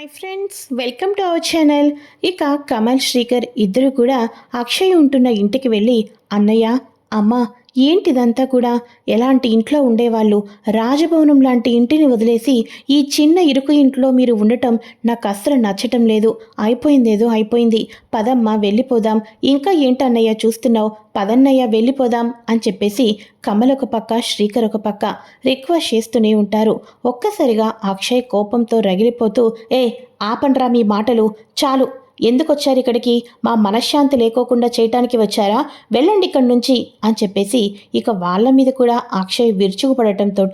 Hi friends welcome to our channel ఇక కమల్ శ్రీకర్ ఇద్దరు కూడా అక్షయ్ ఉంటున్న ఇంటికి వెళ్ళి అన్నయ్య అమ్మ ఏంటిదంతా కూడా? ఎలాంటి ఇంట్లో ఉండేవాళ్ళు? రాజభవనం లాంటి ఇంటిని వదిలేసి ఈ చిన్న ఇరుకు ఇంట్లో మీరు ఉండటం నాకు అస్సలు నచ్చటం లేదు. అయిపోయిందేదో అయిపోయింది. పదమ్మ వెళ్ళిపోదాం. ఇంకా ఏంటన్నయ్య చూస్తున్నావు? పదన్నయ్య వెళ్ళిపోదాం అని చెప్పేసి కమల్ ఒక పక్క శ్రీకర్ ఒక పక్క రిక్వెస్ట్ చేస్తూనే ఉంటారు. ఒక్కసారిగా అక్షయ్ కోపంతో రగిలిపోతూ ఏ ఆపండ్రా మీ మాటలు. చాలు. ఎందుకు వచ్చారు ఇక్కడికి? మా మనశ్శాంతి లేకోకుండా చేయటానికి వచ్చారా? వెళ్ళండి ఇక్కడి నుంచి అని చెప్పేసి ఇక వాళ్ళ మీద కూడా అక్షయ్ విరుచుకుపడటంతో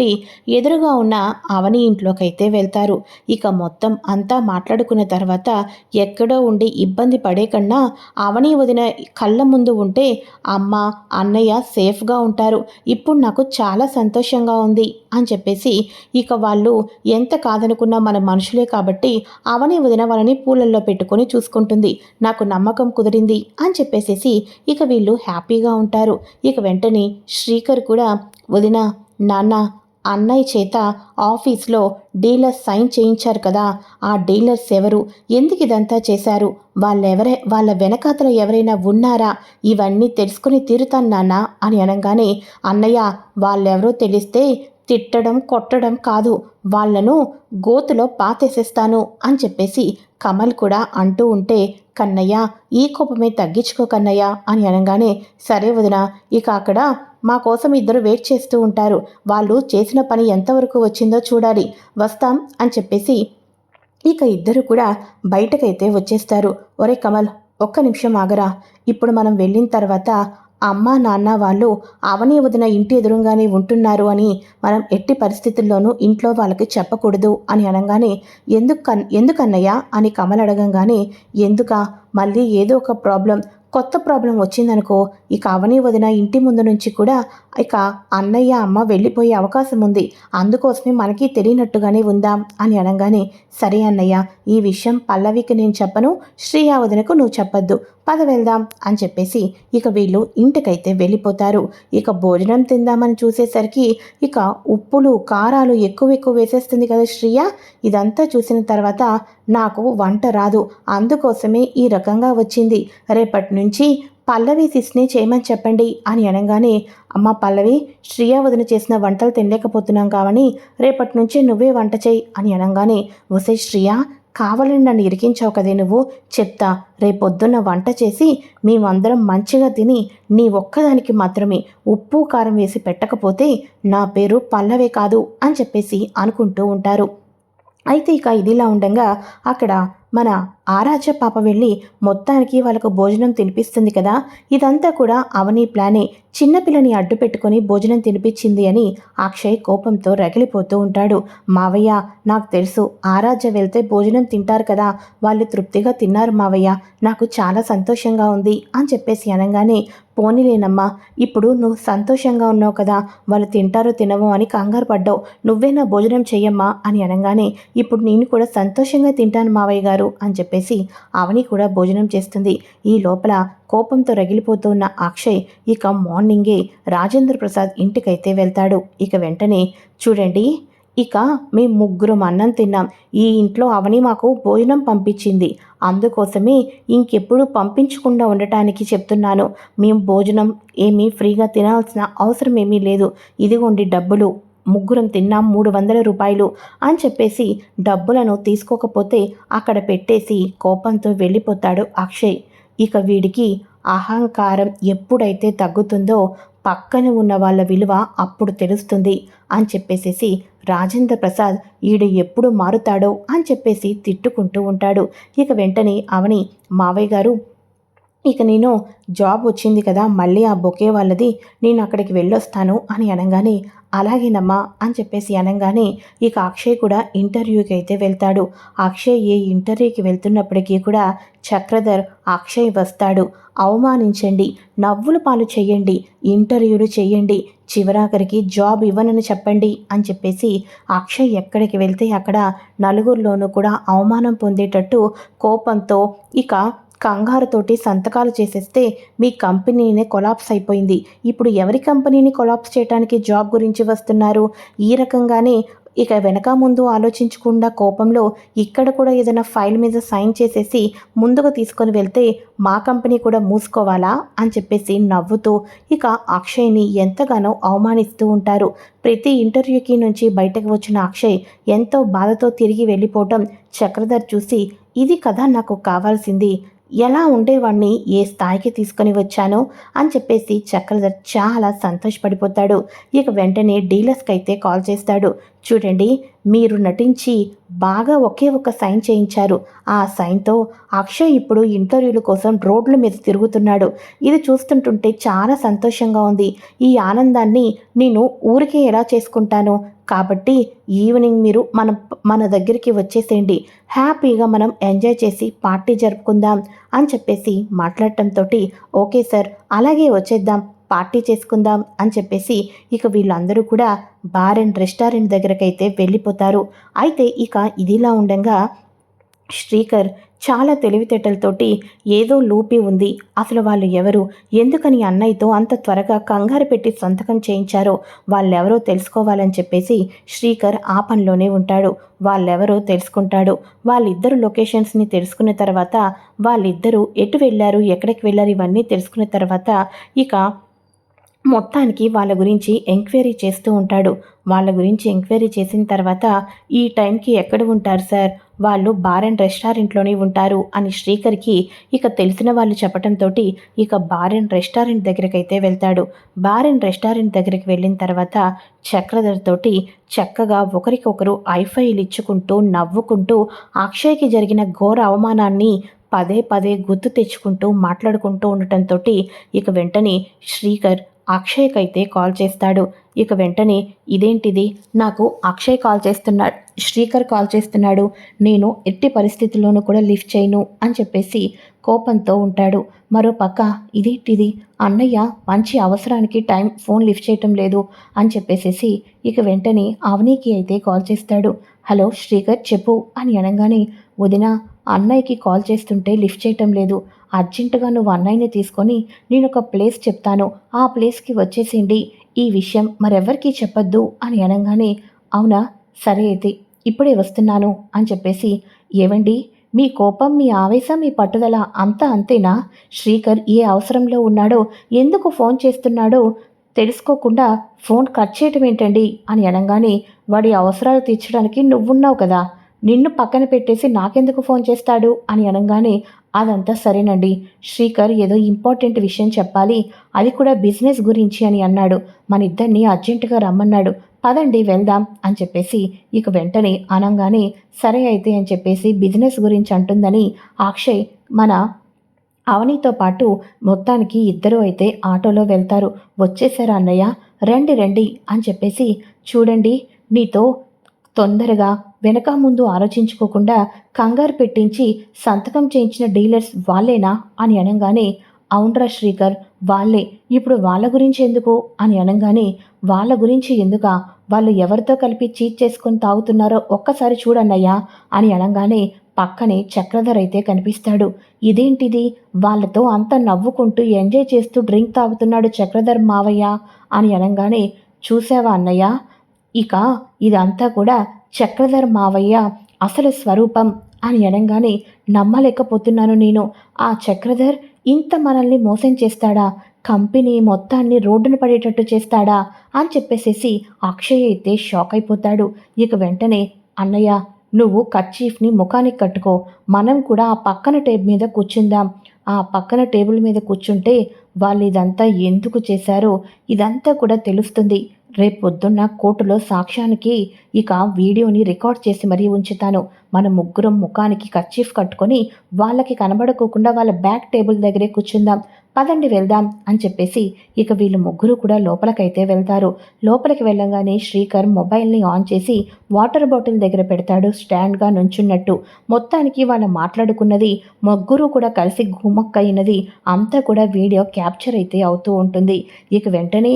ఎదురుగా ఉన్న అవని ఇంట్లోకైతే వెళ్తారు. ఇక మొత్తం అంతా మాట్లాడుకున్న తర్వాత ఎక్కడో ఉండి ఇబ్బంది పడే కన్నా అవని వదిన కళ్ళ ముందు ఉంటే అమ్మ అన్నయ్య సేఫ్గా ఉంటారు. ఇప్పుడు నాకు చాలా సంతోషంగా ఉంది అని చెప్పేసి ఇక వాళ్ళు ఎంత కాదనుకున్నా మన మనుషులే కాబట్టి అవని వదిన వాళ్ళని పూలల్లో పెట్టుకొని చూసుకుంటుంది. నాకు నమ్మకం కుదిరింది అని చెప్పేసేసి ఇక వీళ్ళు హ్యాపీగా ఉంటారు. ఇక వెంటనే శ్రీకర్ కూడా వదిన నాన్న అన్నయ్య చేత ఆఫీస్లో డీలర్స్ సైన్ చేయించారు కదా ఆ డీలర్స్ ఎవరు? ఎందుకు ఇదంతా చేశారు? వాళ్ళెవరే వాళ్ళ వెనకాతలో ఎవరైనా ఉన్నారా? ఇవన్నీ తెలుసుకుని తీరుతాను నాన్న అని అనగానే అన్నయ్య వాళ్ళెవరో తెలిస్తే తిట్టడం కొట్టడం కాదు. వాళ్ళను గోతులో పాతేసేస్తాను అని చెప్పేసి కమల్ కూడా అంటూ ఉంటే కన్నయ్య ఈ కోపమే తగ్గించుకో కన్నయ్య అని అనగానే సరే వదిన ఇక అక్కడ మా కోసం ఇద్దరు వెయిట్ చేస్తూ ఉంటారు. వాళ్ళు చేసిన పని ఎంతవరకు వచ్చిందో చూడాలి. వస్తాం అని చెప్పేసి ఇక ఇద్దరు కూడా బయటకైతే వచ్చేస్తారు. ఒరే కమల్ ఒక్క నిమిషం ఆగరా. ఇప్పుడు మనం వెళ్ళిన తర్వాత అమ్మ నాన్న వాళ్ళు అవని వదిన ఇంటి ఎదురుగానే ఉంటున్నారు అని మనం ఎట్టి పరిస్థితుల్లోనూ ఇంట్లో వాళ్ళకి చెప్పకూడదు అని అనగానే ఎందుకు ఎందుకన్నయ్యా అని కమల్ అడగంగానే ఎందుక? మళ్ళీ ఏదో ఒక ప్రాబ్లం కొత్త ప్రాబ్లం వచ్చిందనుకో ఇక అవని వదిన ఇంటి ముందు నుంచి కూడా ఇక అన్నయ్య అమ్మ వెళ్ళిపోయే అవకాశం ఉంది. అందుకోసమే మనకి తెలియనట్టుగానే ఉందాం అని అనగానే సరే అన్నయ్య ఈ విషయం పల్లవికి నేను చెప్పను శ్రీయా వదినకు నువ్వు చెప్పొద్దు. పద వెళ్దాం అని చెప్పేసి ఇక వీళ్ళు ఇంటికైతే వెళ్ళిపోతారు. ఇక భోజనం తిందామని చూసేసరికి ఇక ఉప్పులు కారాలు ఎక్కువ ఎక్కువ వేసేస్తుంది కదా శ్రీయ. ఇదంతా చూసిన తర్వాత నాకు వంట రాదు. అందుకోసమే ఈ రకంగా వచ్చింది. రేపటి నుంచి పల్లవి సిస్ని చేయమని చెప్పండి అని అనగానే అమ్మ పల్లవి శ్రీయ వదిన చేసిన వంటలు తినలేకపోతున్నాం కావని రేపటి నుంచి నువ్వే వంట చేయి అని అనగానే వసే శ్రీయ కావాలని నన్ను ఇరికించావు కదే నువ్వు? చెప్తా. రేపొద్దున్న వంట చేసి మేమందరం మంచిగా తిని నీ ఒక్కదానికి మాత్రమే ఉప్పు కారం వేసి పెట్టకపోతే నా పేరు పల్లవే కాదు అని చెప్పేసి అనుకుంటూ ఉంటారు. అయితే ఇక ఇదిలా ఉండగా అక్కడ మన ఆరాధ్య పాప వెళ్ళి మొత్తానికి వాళ్ళకు భోజనం తినిపిస్తుంది కదా. ఇదంతా కూడా అవని ప్లానే చిన్నపిల్లని అడ్డు పెట్టుకుని భోజనం తినిపించింది అని అక్షయ్ కోపంతో రగిలిపోతూ ఉంటాడు. మావయ్య నాకు తెలుసు ఆరాధ్య వెళ్తే భోజనం తింటారు కదా. వాళ్ళు తృప్తిగా తిన్నారు మావయ్య నాకు చాలా సంతోషంగా ఉంది అని చెప్పేసి అనగానే పోనీలేనమ్మా ఇప్పుడు నువ్వు సంతోషంగా ఉన్నావు కదా. వాళ్ళు తింటారో తినవో అని కంగారు పడ్డావు. నువ్వే నా భోజనం చెయ్యమ్మా అని అనగానే ఇప్పుడు నేను కూడా సంతోషంగా తింటాను మావయ్య గారు అని చెప్పి చెప్పేసి అవని కూడా భోజనం చేస్తుంది. ఈ లోపల కోపంతో రగిలిపోతున్న అక్షయ్ ఇక మార్నింగే రాజేంద్ర ప్రసాద్ ఇంటికైతే వెళ్తాడు. ఇక వెంటనే చూడండి ఇక మేము ముగ్గురం అన్నం తిన్నాం. ఈ ఇంట్లో అవని మాకు భోజనం పంపించింది. అందుకోసమే ఇంకెప్పుడు పంపించకుండా ఉండటానికి చెప్తున్నాను. మేము భోజనం ఏమీ ఫ్రీగా తినాల్సిన అవసరం ఏమీ లేదు. ఇదిగోండి డబ్బులు. ముగ్గురం తిన్నాం మూడు వందల రూపాయలు అని చెప్పేసి డబ్బులను తీసుకోకపోతే అక్కడ పెట్టేసి కోపంతో వెళ్ళిపోతాడు అక్షయ్. ఇక వీడికి అహంకారం ఎప్పుడైతే తగ్గుతుందో పక్కన ఉన్న వాళ్ళ విలువ అప్పుడు తెలుస్తుంది అని చెప్పేసేసి రాజేంద్ర ప్రసాద్ ఈడు ఎప్పుడు మారుతాడో అని చెప్పేసి తిట్టుకుంటూ ఉంటాడు. ఇక వెంటనే అవని మావయ్య గారు ఇక నేను జాబ్ వచ్చింది కదా మళ్ళీ ఆ బొకే వాళ్ళది నేను అక్కడికి వెళ్ళొస్తాను అని అనగానే అలాగేనమ్మా అని చెప్పేసి అనగానే ఇక అక్షయ్ కూడా ఇంటర్వ్యూకి అయితే వెళ్తాడు. అక్షయ్ ఏ ఇంటర్వ్యూకి వెళ్తున్నప్పటికీ కూడా చక్రధర్ అక్షయ్ వస్తాడు. అవమానించండి నవ్వులు పాలు చేయండి ఇంటర్వ్యూలు చేయండి చివరాఖరికి జాబ్ ఇవ్వనని చెప్పండి అని చెప్పేసి అక్షయ్ ఎక్కడికి వెళ్తే అక్కడ నలుగురిలోనూ కూడా అవమానం పొందేటట్టు కోపంతో ఇక కంగారుతోటి సంతకాలు చేసేస్తే మీ కంపెనీనే కొలాప్స్ అయిపోయింది. ఇప్పుడు ఎవరి కంపెనీని కొలాప్స్ చేయడానికి జాబ్ గురించి వస్తున్నారు? ఈ రకంగానే ఇక వెనక ముందు ఆలోచించకుండా కోపంలో ఇక్కడ కూడా ఏదైనా ఫైల్ మీద సైన్ చేసేసి ముందుకు తీసుకొని వెళ్తే మా కంపెనీ కూడా మూసుకోవాలా? అని చెప్పేసి నవ్వుతూ ఇక అక్షయ్ని ఎంతగానో అవమానిస్తూ ఉంటారు. ప్రతి ఇంటర్వ్యూకి నుంచి బయటకు వచ్చిన అక్షయ్ ఎంతో బాధతో తిరిగి వెళ్ళిపోవటం చక్రధర్ చూసి ఇది కదా నాకు కావాల్సింది. ఎలా ఉండేవాడిని ఏ స్థాయికి తీసుకొని వచ్చానో అని చెప్పేసి చక్రధర్ చాలా సంతోషపడిపోతాడు. ఇక వెంటనే డీలర్స్కి అయితే కాల్ చేస్తాడు. చూడండి మీరు నటించి బాగా ఒకే ఒక సైన్ చేయించారు. ఆ సైన్తో అక్షయ్ ఇప్పుడు ఇంటర్వ్యూల కోసం రోడ్ల మీద తిరుగుతున్నాడు. ఇది చూస్తుంటుంటే చాలా సంతోషంగా ఉంది. ఈ ఆనందాన్ని నేను ఊరికే ఎలా చేసుకుంటాను? కాబట్టి ఈవినింగ్ మీరు మన మన దగ్గరికి వచ్చేసేయండి. హ్యాపీగా మనం ఎంజాయ్ చేసి పార్టీ జరుపుకుందాం అని చెప్పేసి మాట్లాడటంతో ఓకే సార్ అలాగే వచ్చేద్దాం. పార్టీ చేసుకుందాం అని చెప్పేసి ఇక వీళ్ళందరూ కూడా బార్ అండ్ రెస్టారెంట్ దగ్గరకైతే వెళ్ళిపోతారు. అయితే ఇక ఇదిలా ఉండగా శ్రీకర్ చాలా తెలివితేటలతోటి ఏదో లూపి ఉంది. అసలు వాళ్ళు ఎవరు? ఎందుకని అన్నయ్యతో అంత త్వరగా కంగారు పెట్టి సంతకం చేయించారో? వాళ్ళెవరో తెలుసుకోవాలని చెప్పేసి శ్రీకర్ ఆ పనిలోనే ఉంటాడు. వాళ్ళెవరో తెలుసుకుంటాడు. వాళ్ళిద్దరు లొకేషన్స్ని తెలుసుకున్న తర్వాత వాళ్ళిద్దరూ ఎటు వెళ్ళారు? ఎక్కడికి వెళ్ళారు? ఇవన్నీ తెలుసుకున్న తర్వాత ఇక మొత్తానికి వాళ్ళ గురించి ఎంక్వైరీ చేస్తూ ఉంటాడు. వాళ్ళ గురించి ఎంక్వైరీ చేసిన తర్వాత ఈ టైంకి ఎక్కడ ఉంటారు సార్? వాళ్ళు బార్ అండ్ రెస్టారెంట్లోనే ఉంటారు అని శ్రీకర్కి ఇక తెలిసిన వాళ్ళు చెప్పడంతో ఇక బార్ అండ్ రెస్టారెంట్ దగ్గరికి అయితే వెళ్తాడు. బార్ అండ్ రెస్టారెంట్ దగ్గరికి వెళ్ళిన తర్వాత చక్రధర్తోటి చక్కగా ఒకరికొకరు ఐఫైలు ఇచ్చుకుంటూ నవ్వుకుంటూ అక్షయ్కి జరిగిన ఘోర అవమానాన్ని పదే పదే గుర్తు తెచ్చుకుంటూ మాట్లాడుకుంటూ ఉండటంతో ఇక వెంటనే శ్రీకర్ అక్షయ్కి అయితే కాల్ చేస్తాడు. ఇక వెంటనే ఇదేంటిది? నాకు అక్షయ్ కాల్ చేస్తున్నాడు శ్రీకర్ కాల్ చేస్తున్నాడు. నేను ఎట్టి పరిస్థితుల్లోనూ కూడా లిఫ్ట్ చేయను అని చెప్పేసి కోపంతో ఉంటాడు. మరో పక్క ఇదేంటిది? అన్నయ్య మంచి అవసరానికి టైం ఫోన్ లిఫ్ట్ చేయటం లేదు అని చెప్పేసేసి ఇక వెంటనే అవనీకి అయితే కాల్ చేస్తాడు. హలో శ్రీకర్ చెప్పు అని అనగానే వదిన అన్నయ్యకి కాల్ చేస్తుంటే లిఫ్ట్ చేయటం లేదు. అర్జెంటుగా నువ్వు అన్నయ్యని తీసుకొని నేను ఒక ప్లేస్ చెప్తాను. ఆ ప్లేస్కి వచ్చేసేయండి. ఈ విషయం మరెవ్వరికీ చెప్పొద్దు అని అనగానే అవునా? సరే అయితే ఇప్పుడే వస్తున్నాను అని చెప్పేసి ఏవండి? మీ కోపం మీ ఆవేశం మీ పట్టుదల అంతా అంతేనా? శ్రీకర్ ఏ అవసరంలో ఉన్నాడో ఎందుకు ఫోన్ చేస్తున్నాడో తెలుసుకోకుండా ఫోన్ కట్ చేయటం ఏంటండి? అని అనగానే వాడి అవసరాలు తీర్చడానికి నువ్వున్నావు కదా. నిన్ను పక్కన పెట్టేసి నాకెందుకు ఫోన్ చేస్తాడు? అని అనగానే అదంతా సరేనండి. శ్రీకర్ ఏదో ఇంపార్టెంట్ విషయం చెప్పాలి. అది కూడా బిజినెస్ గురించి అని అన్నాడు. మన ఇద్దరిని అర్జెంటుగా రమ్మన్నాడు. పదండి వెళ్దాం అని చెప్పేసి ఇక వెంటనే అనగానే సరే అయితే అని చెప్పేసి బిజినెస్ గురించి అంటుందని అక్షయ్ మన అవనితో పాటు మొత్తానికి ఇద్దరూ అయితే ఆటోలో వెళ్తారు. వచ్చేసారా అన్నయ్య? రండి రండి అని చెప్పేసి చూడండి నీతో తొందరగా వెనక ముందు ఆలోచించుకోకుండా కంగారు పెట్టించి సంతకం చేయించిన డీలర్స్ వాళ్ళేనా అని అనగానే అవునరా శ్రీకర్ వాళ్ళే. ఇప్పుడు వాళ్ళ గురించి ఎందుకు? అని అనగానే వాళ్ళ గురించి ఎందుక? వాళ్ళు ఎవరితో కలిపి చీట్ చేసుకొని తాగుతున్నారో ఒక్కసారి చూడన్నయ్యా అని అనగానే పక్కనే చక్రధర్ అయితే కనిపిస్తాడు. ఇదేంటిది? వాళ్ళతో అంత నవ్వుకుంటూ ఎంజాయ్ చేస్తూ డ్రింక్ తాగుతున్నాడు చక్రధర్ మావయ్య అని అనగానే చూసావా అన్నయ్య? ఇక ఇదంతా కూడా చక్రధర్ మావయ్య అసలు స్వరూపం అని అనగానే నమ్మలేకపోతున్నాను నేను. ఆ చక్రధర్ ఇంత మనల్ని మోసం చేస్తాడా? కంపెనీ మొత్తాన్ని రోడ్డున పడేటట్టు చేస్తాడా? అని చెప్పేసేసి అక్షయ్ అయితే షాక్ అయిపోతాడు. ఇక వెంటనే అన్నయ్య నువ్వు కర్చీఫ్ని ముఖానికి కట్టుకో. మనం కూడా ఆ పక్కన టేబుల్ మీద కూర్చుందాం. ఆ పక్కన టేబుల్ మీద కూర్చుంటే వాళ్ళు ఇదంతా ఎందుకు చేశారో ఇదంతా కూడా తెలుస్తుంది. రేపు పొద్దున్న కోర్టులో సాక్ష్యానికి ఇక వీడియోని రికార్డ్ చేసి మరీ ఉంచుతాను. మన ముగ్గురం ముఖానికి కర్చీఫ్ కట్టుకొని వాళ్ళకి కనబడకోకుండా వాళ్ళ బ్యాక్ టేబుల్ దగ్గరే కూర్చుందాం. పదండి వెళ్దాం అని చెప్పేసి ఇక వీళ్ళు ముగ్గురు కూడా లోపలికైతే వెళ్తారు. లోపలికి వెళ్ళగానే శ్రీకర్ మొబైల్ని ఆన్ చేసి వాటర్ బాటిల్ దగ్గర పెడతాడు స్టాండ్గా నుంచున్నట్టు. మొత్తానికి వాళ్ళు మాట్లాడుకున్నది ముగ్గురు కూడా కలిసి గుమ్మక్కయినది అంతా కూడా వీడియో క్యాప్చర్ అయితే అవుతూ ఉంటుంది. ఇక వెంటనే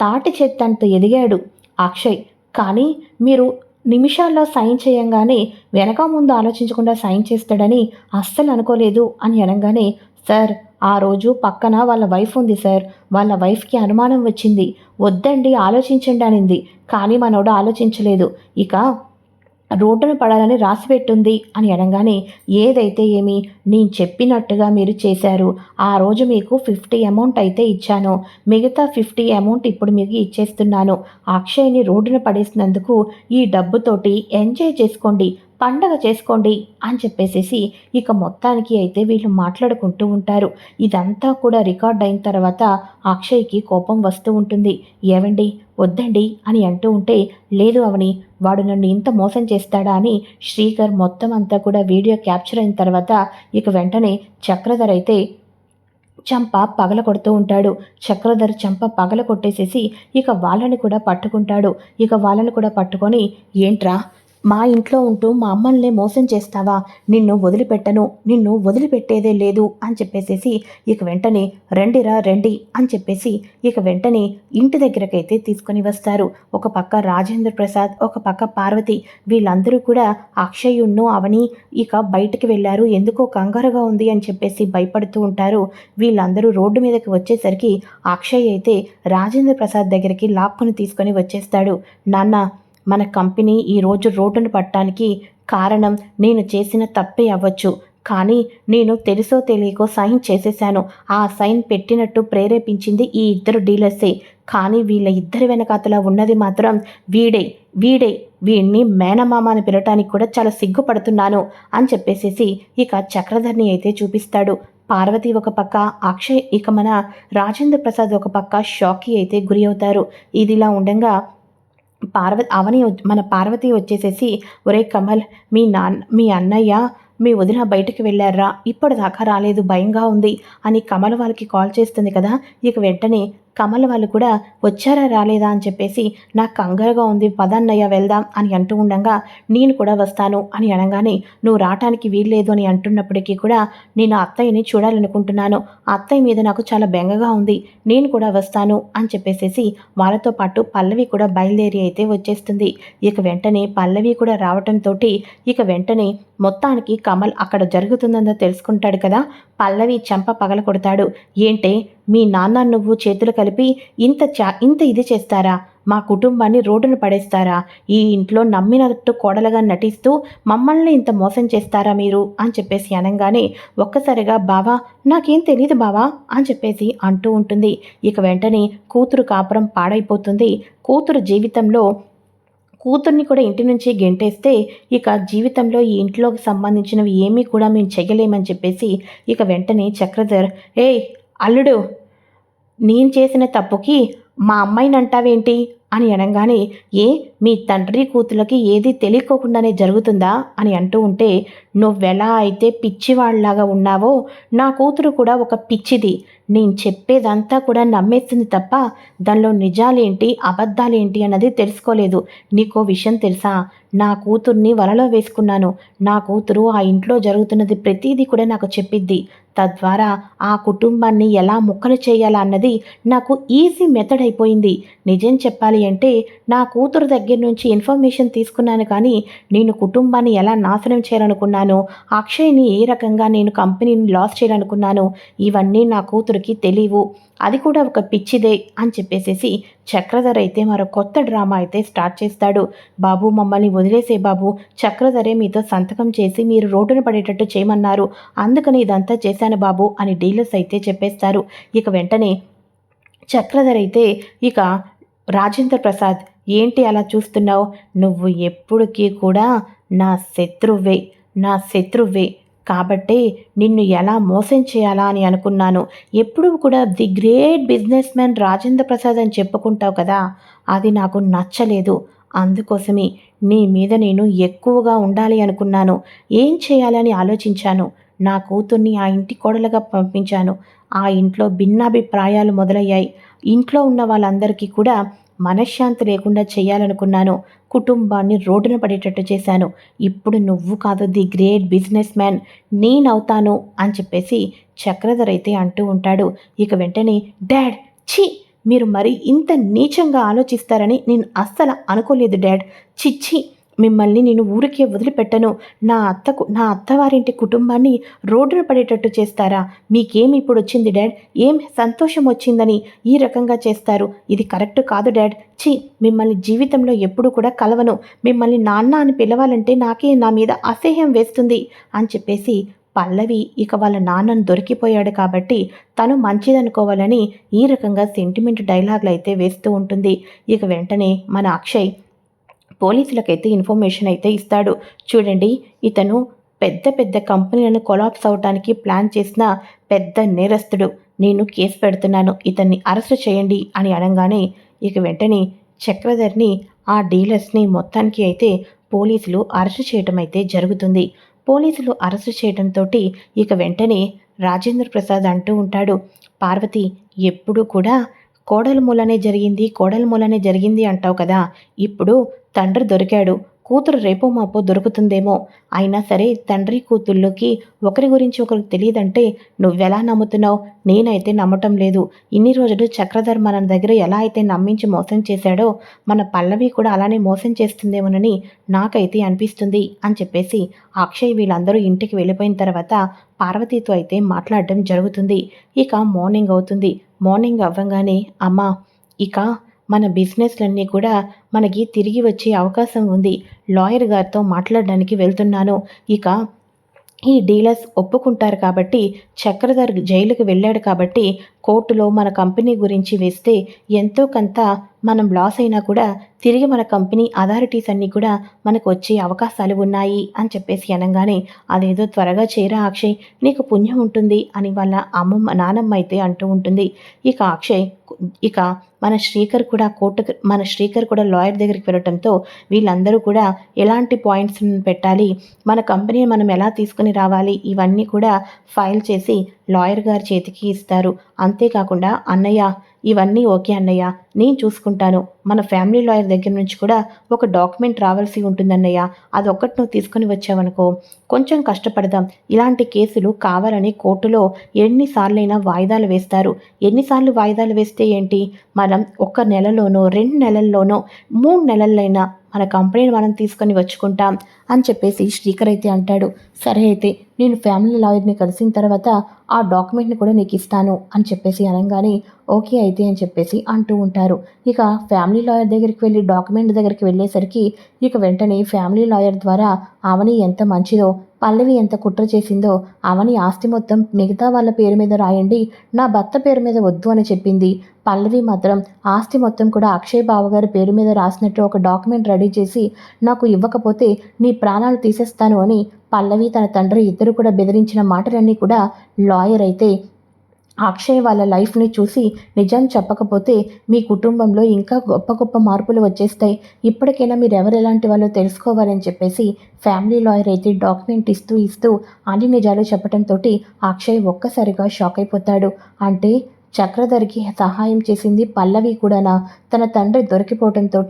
తాటి చెట్టంత ఎదిగాడు. అక్షయ్ కానీ మీరు నిమిషాల్లో సైన్ చేయంగానే వెనక ముందు ఆలోచించకుండా సైన్ చేస్తాడని అస్సలు అనుకోలేదు అని అనగానే సార్ ఆ రోజు పక్కన వాళ్ళ వైఫ్ ఉంది సార్. వాళ్ళ వైఫ్కి అనుమానం వచ్చింది. వద్దండి ఆలోచించండి అనింది. కానీ మనోడు ఆలోచించలేదు. ఇక రోడ్డున పడాలని రాసిపెట్టుంది అని అనగానే ఏదైతే ఏమి నేను చెప్పినట్టుగా మీరు చేశారు. ఆ రోజు మీకు ఫిఫ్టీ అమౌంట్ అయితే ఇచ్చాను. మిగతా ఫిఫ్టీ అమౌంట్ ఇప్పుడు మీకు ఇచ్చేస్తున్నాను. అక్షయ్ని రోడ్డున పడేసినందుకు ఈ డబ్బుతోటి ఎంజాయ్ చేసుకోండి. పండగ చేసుకోండి అని చెప్పేసేసి ఇక మొత్తానికి అయితే వీళ్ళు మాట్లాడుకుంటూ ఉంటారు. ఇదంతా కూడా రికార్డ్ అయిన తర్వాత అక్షయ్కి కోపం వస్తూ ఉంటుంది. ఏవండి? వద్దండి? అని అంటూ ఉంటే లేదు అవని వాడు నన్ను ఇంత మోసం చేస్తాడా? అని శ్రీకర్ మొత్తం అంతా కూడా వీడియో క్యాప్చర్ అయిన తర్వాత ఇక వెంటనే చక్రధర్ అయితే చంప పగల కొడుతూ ఉంటాడు. చక్రధర్ చంప పగల కొట్టేసేసి ఇక వాళ్ళని కూడా పట్టుకుంటాడు. ఇక వాళ్ళని కూడా పట్టుకొని ఏంట్రా? మా ఇంట్లో ఉంటూ మా అమ్మల్ని మోసం చేస్తావా? నిన్ను వదిలిపెట్టను. నిన్ను వదిలిపెట్టేదే లేదు అని చెప్పేసేసి ఇక వెంటనే రండిరా రండి అని చెప్పేసి ఇక వెంటనే ఇంటి దగ్గరకైతే తీసుకొని వస్తారు. ఒక పక్క రాజేంద్ర ప్రసాద్ ఒక పక్క పార్వతి. వీళ్ళందరూ కూడా అక్షయుణ్ణు అవని ఇక బయటికి వెళ్ళారు. ఎందుకో కంగారుగా ఉంది అని చెప్పేసి భయపడుతూ ఉంటారు. వీళ్ళందరూ రోడ్డు మీదకి వచ్చేసరికి అక్షయ్ అయితే రాజేంద్ర ప్రసాద్ దగ్గరికి లాక్కుని తీసుకొని వచ్చేస్తాడు. నాన్న మన కంపెనీ ఈరోజు రోడ్డును పట్టడానికి కారణం నేను చేసిన తప్పే అవ్వచ్చు. కానీ నేను తెలుసో తెలియకో సైన్ చేసేశాను. ఆ సైన్ పెట్టినట్టు ప్రేరేపించింది ఈ ఇద్దరు డీలర్సే. కానీ వీళ్ళ ఇద్దరి వెనకాతల ఉన్నది మాత్రం వీడే వీడే వీడిని మేనమామ అని పిలటానికి కూడా చాలా సిగ్గుపడుతున్నాను అని చెప్పేసేసి ఇక చక్రధర్ని అయితే చూపిస్తాడు. పార్వతి ఒక పక్క అక్షయ్ ఇక మన రాజేంద్ర ప్రసాద్ ఒక పక్క షాకి అయితే గురి అవుతారు. ఇదిలా ఉండగా పార్వతి అవని మన పార్వతి వచ్చేసేసి ఒరే కమల్ మీ నాన్న మీ అన్నయ్య మీ వదిన బయటకు వెళ్ళారా? ఇప్పటిదాకా రాలేదు భయంగా ఉంది అని కమల్ వాళ్ళకి కాల్ చేస్తుంది కదా ఇక వెంటనే కమల వాళ్ళు కూడా వచ్చారా రాలేదా అని చెప్పేసి నాకు కంగారుగా ఉంది పదన్నయ్య వెళ్దాం అని అంటూ ఉండగా నేను కూడా వస్తాను అని అనగానే నువ్వు రావటానికి వీల్లేదు అని అంటున్నప్పటికీ కూడా నేను అత్తయ్యని చూడాలనుకుంటున్నాను. అత్తయ్య మీద నాకు చాలా బెంగగా ఉంది. నేను కూడా వస్తాను అని చెప్పేసేసి వాళ్ళతో పాటు పల్లవి కూడా బయలుదేరి అయితే వచ్చేస్తుంది. ఇక వెంటనే పల్లవి కూడా రావటంతో ఇక వెంటనే మొత్తానికి కమల్ అక్కడ జరుగుతుందని తెలుసుకుంటాడు కదా. పల్లవి చెంప పగల కొడతాడు ఏంటే మీ నాన్న నువ్వు చేతులు కలిపి ఇంత చా ఇంత ఇది చేస్తారా? మా కుటుంబాన్ని రోడ్డున పడేస్తారా? ఈ ఇంట్లో నమ్మినట్టు కోడలుగా నటిస్తూ మమ్మల్ని ఇంత మోసం చేస్తారా మీరు? అని చెప్పేసి అనగానే ఒక్కసారిగా బావా నాకేం తెలియదు బావా అని చెప్పేసి అంటూ ఉంటుంది. ఇక వెంటనే కూతురు కాపురం పాడైపోతుంది. కూతురు జీవితంలో కూతుర్ని కూడా ఇంటి నుంచి గెంటేస్తే ఇక జీవితంలో ఈ ఇంట్లోకి సంబంధించినవి ఏమీ కూడా మేము చెయ్యలేమని చెప్పేసి ఇక వెంటనే చక్రధర్ ఏయ్ అల్లుడు నేను చేసిన తప్పుకి మా అమ్మాయిని అంటావేంటి? అని అనగానే ఏ మీ తండ్రి కూతులకి ఏది తెలియకోకుండానే జరుగుతుందా? అని అంటూ ఉంటే నువ్వెలా అయితే పిచ్చివాళ్ళలాగా ఉన్నావో నా కూతురు కూడా ఒక పిచ్చిది. నేను చెప్పేదంతా కూడా నమ్మేస్తుంది తప్ప దానిలో నిజాలేంటి అబద్ధాలేంటి అన్నది తెలుసుకోలేదు. నీకో విషయం తెలుసా? నా కూతుర్ని వలలో వేసుకున్నాను. నా కూతురు ఆ ఇంట్లో జరుగుతున్నది ప్రతిదీ కూడా నాకు చెప్పిద్ది. తద్వారా ఆ కుటుంబాన్ని ఎలా ముక్కలు చేయాలా అన్నది నాకు ఈజీ మెథడ్ అయిపోయింది. నిజం చెప్పాలి అంటే నా కూతురు దగ్గర నుంచి ఇన్ఫర్మేషన్ తీసుకున్నాను కానీ నేను కుటుంబాన్ని ఎలా నాశనం చేయాలనుకున్నాను అక్షయ్ని ఏ రకంగా నేను కంపెనీని లాస్ చేయాలనుకున్నాను ఇవన్నీ నా కూతురికి తెలియవు. అది కూడా ఒక పిచ్చిదే అని చెప్పేసేసి చక్రధర్ అయితే మరో కొత్త డ్రామా అయితే స్టార్ట్ చేస్తాడు. బాబు మమ్మల్ని వదిలేసే బాబు చక్రధరే మీతో సంతకం చేసి మీరు రోడ్డున పడేటట్టు చేయమన్నారు. అందుకని ఇదంతా చేశాను. బాబు అని డీలర్స్ అయితే చెప్పేస్తారు. ఇక వెంటనే చక్రధర్ అయితే ఇక రాజేంద్ర ప్రసాద్ ఏంటి అలా చూస్తున్నావు? నువ్వు ఎప్పటికీ కూడా నా శత్రువే నా శత్రువే. కాబట్టి నిన్ను ఎలా మోసం చేయాలా అని అనుకున్నాను. ఎప్పుడు కూడా the great business Rajendra Prasad అని చెప్పుకుంటావు కదా అది నాకు నచ్చలేదు. అందుకోసమే నీ మీద నేను ఎక్కువగా ఉండాలి అనుకున్నాను. ఏం చేయాలని ఆలోచించాను? నా కూతుర్ని ఆ ఇంటి కోడలుగా పంపించాను. ఆ ఇంట్లో భిన్నాభిప్రాయాలు మొదలయ్యాయి. ఇంట్లో ఉన్న వాళ్ళందరికీ కూడా మనశ్శాంతి లేకుండా చేయాలనుకున్నాను. కుటుంబాన్ని రోడ్డున పడేటట్టు చేశాను. ఇప్పుడు నువ్వు కాదు ది గ్రేట్ బిజినెస్ మ్యాన్. నేనవుతాను అని చెప్పేసి చక్రధర్ అయితే అంటూ ఉంటాడు. ఇక వెంటనే డాడ్ ఛీ! మీరు మరి ఇంత నీచంగా ఆలోచిస్తారని నేను అస్సలు అనుకోలేదు డాడ్. చిచ్చి మిమ్మల్ని నేను ఊరికే వదిలిపెట్టను. నా అత్తకు నా అత్తవారింటి కుటుంబాన్ని రోడ్డున పడేటట్టు చేస్తారా? మీకేం ఇప్పుడు వచ్చింది డాడ్? ఏం సంతోషం వచ్చిందని ఈ రకంగా చేస్తారు? ఇది కరెక్ట్ కాదు డాడ్. ఛీ మిమ్మల్ని జీవితంలో ఎప్పుడు కూడా కలవను. మిమ్మల్ని నాన్న అని పిలవాలంటే నాకే నా మీద అసహ్యం వేస్తుంది అని చెప్పేసి పల్లవి ఇక వాళ్ళ నాన్నను దొరికిపోయాడు కాబట్టి తను మంచిదనుకోవాలని ఈ రకంగా సెంటిమెంట్ డైలాగులు అయితే వేస్తూ ఉంటుంది. ఇక వెంటనే మన అక్షయ్ పోలీసులకైతే ఇన్ఫర్మేషన్ అయితే ఇస్తాడు. చూడండి ఇతను పెద్ద పెద్ద కంపెనీలను కొలాప్స్ అవడానికి ప్లాన్ చేసిన పెద్ద నేరస్తుడు. నేను కేసు పెడుతున్నాను ఇతన్ని అరెస్ట్ చేయండి అని అనగానే ఇక వెంటనే చక్రధర్ని ఆ డీలర్స్ని మొత్తానికి అయితే పోలీసులు అరెస్ట్ చేయటం అయితే జరుగుతుంది. పోలీసులు అరెస్ట్ చేయడంతో ఇక వెంటనే రాజేంద్ర ప్రసాద్ అంటూ ఉంటాడు పార్వతి ఎప్పుడూ కూడా కోడలి మూలనే జరిగింది కోడలి మూలనే జరిగింది అంటావు కదా. ఇప్పుడు తండ్రి దొరికాడు. కూతురు రేపో మాపో దొరుకుతుందేమో. అయినా సరే తండ్రి కూతుళ్ళకి ఒకరి గురించి ఒకరికి తెలియదంటే నువ్వెలా నమ్ముతున్నావు? నేనైతే నమ్మటం లేదు. ఇన్ని రోజులు చక్రధర్ మన దగ్గర ఎలా అయితే నమ్మించి మోసం చేశాడో మన పల్లవి కూడా అలానే మోసం చేస్తుందేమోనని నాకైతే అనిపిస్తుంది అని చెప్పేసి అక్షయ్ వీళ్ళందరూ ఇంటికి వెళ్ళిపోయిన తర్వాత పార్వతితో అయితే మాట్లాడడం జరుగుతుంది. ఇక మార్నింగ్ అవుతుంది. మార్నింగ్ అవ్వగానే అమ్మ ఇక మన బిజినెస్లన్నీ కూడా మనకి తిరిగి వచ్చే అవకాశం ఉంది. లాయర్ గారితో మాట్లాడడానికి వెళ్తున్నాను. ఇక ఈ డీలర్స్ ఒప్పుకుంటారు కాబట్టి చక్రధర్ జైలుకి వెళ్ళాడు కాబట్టి కోర్టులో మన కంపెనీ గురించి వేస్తే ఎంతో కొంత మనం లాస్ అయినా కూడా తిరిగి మన కంపెనీ అథారిటీస్ అన్నీ కూడా మనకు వచ్చే అవకాశాలు ఉన్నాయి అని చెప్పేసి అనగానే అదేదో త్వరగా చేరా అక్షయ్ నీకు పుణ్యం ఉంటుంది అని వాళ్ళ అమ్మమ్మ నానమ్మ అయితే అంటూ ఉంటుంది. ఇక అక్షయ్ ఇక మన శ్రీకర్ కూడా కోర్టు మన శ్రీకర్ కూడా లాయర్ దగ్గరికి వెళ్ళటంతో వీళ్ళందరూ కూడా ఎలాంటి పాయింట్స్ పెట్టాలి? మన కంపెనీని మనం ఎలా తీసుకుని రావాలి? ఇవన్నీ కూడా ఫైల్ చేసి లాయర్ గారి చేతికి ఇస్తారు. అంతేకాకుండా అన్నయ్య ఇవన్నీ ఓకే అన్నయ్య నేను చూసుకుంటాను. మన ఫ్యామిలీ లాయర్ దగ్గర నుంచి కూడా ఒక డాక్యుమెంట్ రావాల్సి ఉంటుందన్నయ్య. అది నువ్వు తీసుకొని వచ్చావనుకో. కొంచెం కష్టపడదాం. ఇలాంటి కేసులు కావాలని కోర్టులో ఎన్నిసార్లైనా వాయిదాలు వేస్తారు. ఎన్నిసార్లు వాయిదాలు వేస్తే ఏంటి? మనం ఒక నెలలోనో రెండు నెలల్లోనో మూడు నెలలైనా మన కంపెనీని మనం తీసుకొని వచ్చుకుంటాం అని చెప్పేసి శ్రీకర్ అయితే అంటాడు. సరే అయితే నేను ఫ్యామిలీ లాయర్ని కలిసిన తర్వాత ఆ డాక్యుమెంట్ని కూడా నీకు ఇస్తాను అని చెప్పేసి అనగానే ఓకే అయితే అని చెప్పేసి అంటూ ఉంటారు. ఇక ఫ్యామిలీ లాయర్ దగ్గరికి వెళ్ళి డాక్యుమెంట్ దగ్గరికి వెళ్ళేసరికి ఇక వెంటనే ఫ్యామిలీ లాయర్ ద్వారా అవని ఎంత మంచిదో పల్లవి ఎంత కుట్ర చేసిందో అవని ఆస్తి మొత్తం మిగతా వాళ్ళ పేరు మీద రాయండి నా భర్త పేరు మీద వద్దు అని చెప్పింది. పల్లవి మాత్రం ఆస్తి మొత్తం కూడా అక్షయ్ బావగారి పేరు మీద రాసినట్టు ఒక డాక్యుమెంట్ రెడీ చేసి నాకు ఇవ్వకపోతే నీ ప్రాణాలు తీసేస్తాను అని పల్లవి తన తండ్రి ఇద్దరు కూడా బెదిరించిన మాటలన్నీ కూడా లాయర్ అయితే అక్షయ్ వాళ్ళ లైఫ్ని చూసి నిజం చెప్పకపోతే మీ కుటుంబంలో ఇంకా గొప్ప గొప్ప మార్పులు వచ్చేస్తాయి. ఇప్పటికైనా మీరు ఎవరు ఎలాంటి వాళ్ళో తెలుసుకోవాలని చెప్పేసి ఫ్యామిలీ లాయర్ అయితే డాక్యుమెంట్ ఇస్తూ ఇస్తూ అన్ని నిజాలు చెప్పడంతో అక్షయ్ ఒక్కసారిగా షాక్ అయిపోతాడు. అంటే చక్రధర్కి సహాయం చేసింది పల్లవి కూడానా? తన తండ్రి దొరికిపోవటంతో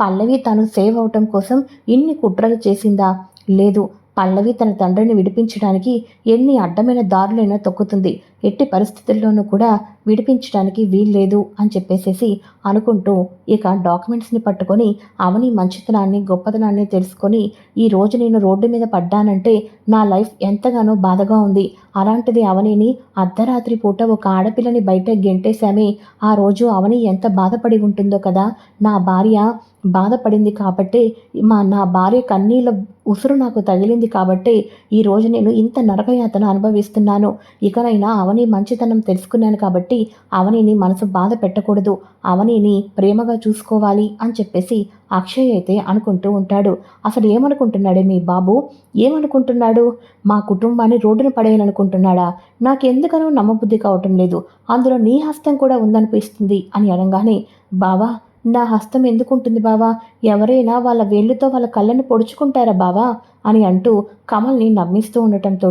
పల్లవి తను సేవ్ అవటం కోసం ఇన్ని కుట్రలు చేసిందా? లేదు పల్లవి తన తండ్రిని విడిపించడానికి ఎన్ని అడ్డమైన దారులైనా తొక్కుతుంది. ఎట్టి పరిస్థితుల్లోనూ కూడా విడిపించడానికి వీల్లేదు అని చెప్పేసేసి అనుకుంటూ ఇక డాక్యుమెంట్స్ని పట్టుకొని అవని మంచితనాన్ని గొప్పతనాన్ని తెలుసుకొని ఈ రోజు నేను రోడ్డు మీద పడ్డానంటే నా లైఫ్ ఎంతగానో బాధగా ఉంది. అలాంటిది అవనిని అర్ధరాత్రి పూట ఒక ఆడపిల్లని బయట గెంటేశామే. ఆ రోజు అవని ఎంత బాధపడి ఉంటుందో కదా. నా భార్య బాధపడింది కాబట్టి మా నా భార్య కన్నీళ్ళ ఉసురు నాకు తగిలింది కాబట్టి ఈరోజు నేను ఇంత నరకయాతన అనుభవిస్తున్నాను. ఇకనైనా అవని మంచితనం తెలుసుకున్నాను కాబట్టి అవనిని మనసు బాధ పెట్టకూడదు. అవనిని ప్రేమగా చూసుకోవాలి అని చెప్పేసి అక్షయ్ అయితే అనుకుంటూ ఉంటాడు. అసలు ఏమనుకుంటున్నాడే మీ బాబు? ఏమనుకుంటున్నాడు? మా కుటుంబాన్ని రోడ్డున పడేయాలనుకుంటున్నాడా? నాకెందుకనో నమ్మబుద్ధి కావటం లేదు. అందులో నీ హస్తం కూడా ఉందనిపిస్తుంది అని అనగానే బావా నా హస్తం ఎందుకుంటుంది బావా? ఎవరైనా వాళ్ళ వేళ్ళతో వాళ్ళ కళ్ళను పొడుచుకుంటారా బావా? అని అంటూ కమల్ని నమ్మిస్తూ ఉండటంతో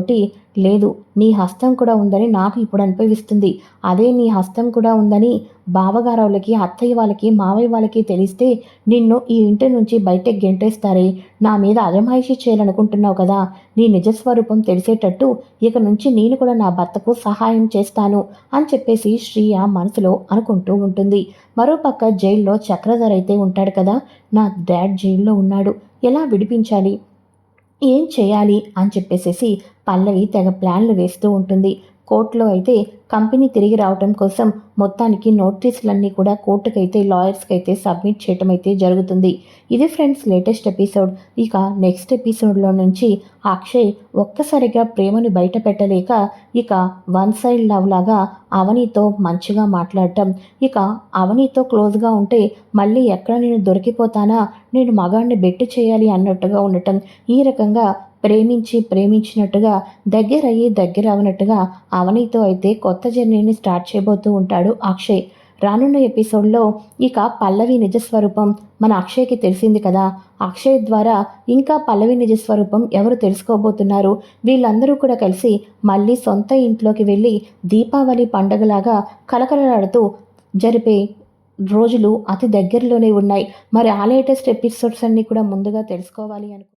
లేదు నీ హస్తం కూడా ఉందని నాకు ఇప్పుడు అనిపిస్తుంది. అదే నీ హస్తం కూడా ఉందని బావగారవులకి అత్తయ్య వాళ్ళకి మావయ్య వాళ్ళకి తెలిస్తే నిన్ను ఈ ఇంటి నుంచి బయటకు గెంటేస్తారే. నా మీద అజమాయిషీ చేయాలనుకుంటున్నావు కదా నీ నిజస్వరూపం తెలిసేటట్టు ఇక నుంచి నేను కూడా నా భర్తకు సహాయం చేస్తాను అని చెప్పేసి శ్రీయ మనసులో అనుకుంటూ ఉంటుంది. మరోపక్క జైల్లో చక్రధర్ అయితే ఉంటాడు కదా నా డాడ్ జైల్లో ఉన్నాడు. ఎలా విడిపించాలి? ఏం చేయాలి? అని చెప్పేసేసి పల్లవి తెగ ప్లాన్లు వేస్తూ ఉంటుంది. కోర్టులో అయితే కంపెనీ తిరిగి రావటం కోసం మొత్తానికి నోటీసులన్నీ కూడా కోర్టుకైతే లాయర్స్కి అయితే సబ్మిట్ చేయటం అయితే జరుగుతుంది. ఇది ఫ్రెండ్స్ లేటెస్ట్ ఎపిసోడ్. ఇక నెక్స్ట్ ఎపిసోడ్లో నుంచి అక్షయ్ ఒక్కసారిగా ప్రేమను బయట పెట్టలేక ఇక వన్ సైడ్ లవ్ లాగా అవనితో మంచిగా మాట్లాడటం. ఇక అవనితో క్లోజ్గా ఉంటే మళ్ళీ ఎక్కడ నేను దొరికిపోతానా? నేను మగాడిని బెట్టి చేయాలి అన్నట్టుగా ఉండటం. ఈ రకంగా ప్రేమించి ప్రేమించినట్టుగా దగ్గరయ్యి దగ్గర అవనట్టుగా అవనితో అయితే కొత్త జర్నీని స్టార్ట్ చేయబోతూ ఉంటాడు అక్షయ్. రానున్న ఎపిసోడ్లో ఇక పల్లవి నిజస్వరూపం మన అక్షయ్కి తెలిసింది కదా. అక్షయ్ ద్వారా ఇంకా పల్లవి నిజస్వరూపం ఎవరు తెలుసుకోబోతున్నారు? వీళ్ళందరూ కూడా కలిసి మళ్ళీ సొంత ఇంట్లోకి వెళ్ళి దీపావళి పండగలాగా కలకలలాడుతూ జరిపే రోజులు అతి దగ్గరలోనే ఉన్నాయి. మరి ఆ లేటెస్ట్ ఎపిసోడ్స్ అన్నీ కూడా ముందుగా తెలుసుకోవాలి అనుకు